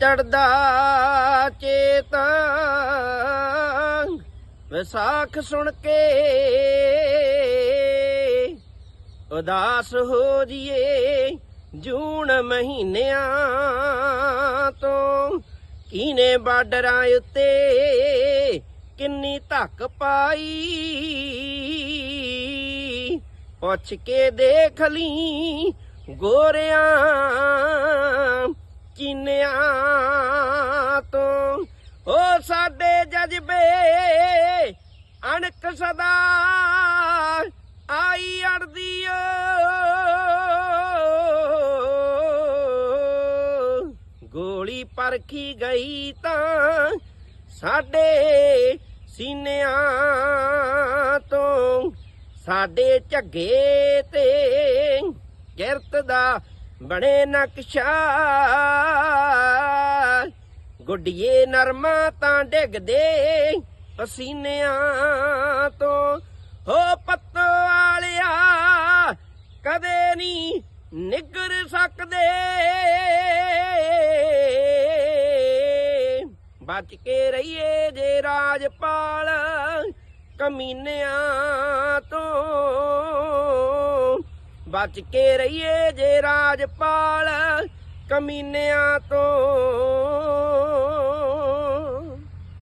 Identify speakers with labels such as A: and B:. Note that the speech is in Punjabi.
A: ਚੜਦਾ ਚੇਤ ਵਿਸਾਖ ਸੁਣ ਕੇ ਉਦਾਸ ਹੋ ਜੀਏ ਜੂਨ ਮਹੀਨਿਆਂ ਤੋਂ। ਕੀਨੇ ਬਾਰਡਰਾਂ ਉੱਤੇ ਕਿੰਨੀ ਧੱਕ ਪਾਈ। ਪੁੱਛ ਕੇ ਦੇਖ ਲਈ ਗੋਰਿਆਂ ਓ ਸਾਡੇ ਜਜ਼ਬੇ ਅਣਕ ਸਦਾ ਆਈ ਅੜਦੀ ਓ ਗੋਲੀ ਪਰਖੀ ਗਈ ਤਾਂ ਸਾਡੇ ਸੀਨਿਆਂ ਤੋਂ, ਸਾਡੇ ਝੱਗੇ ਤੇ ਕਿਰਤ ਦਾ ਬਣੇ ਨਕਸ਼ਾ ਗੁੱਡੀਏ ਨਰਮਾ ਤਾਂ ਡਿੱਗਦੇ ਪਸੀਨਿਆਂ ਤੋਂ। ਹੋ ਪੱਤੋ ਵਾਲਿਆ, ਕਦੇ ਨਹੀਂ ਨਿਗਰ ਸਕਦੇ। ਬਚ ਕੇ ਰਹੀਏ ਜੇ ਰਾਜਪਾਲ ਕਮੀਨਿਆਂ ਤੋਂ। ਬਚ ਕੇ ਰਹੀਏ ਜੇ ਰਾਜਪਾਲ ਕਮੀਨਿਆਂ ਤੋਂ।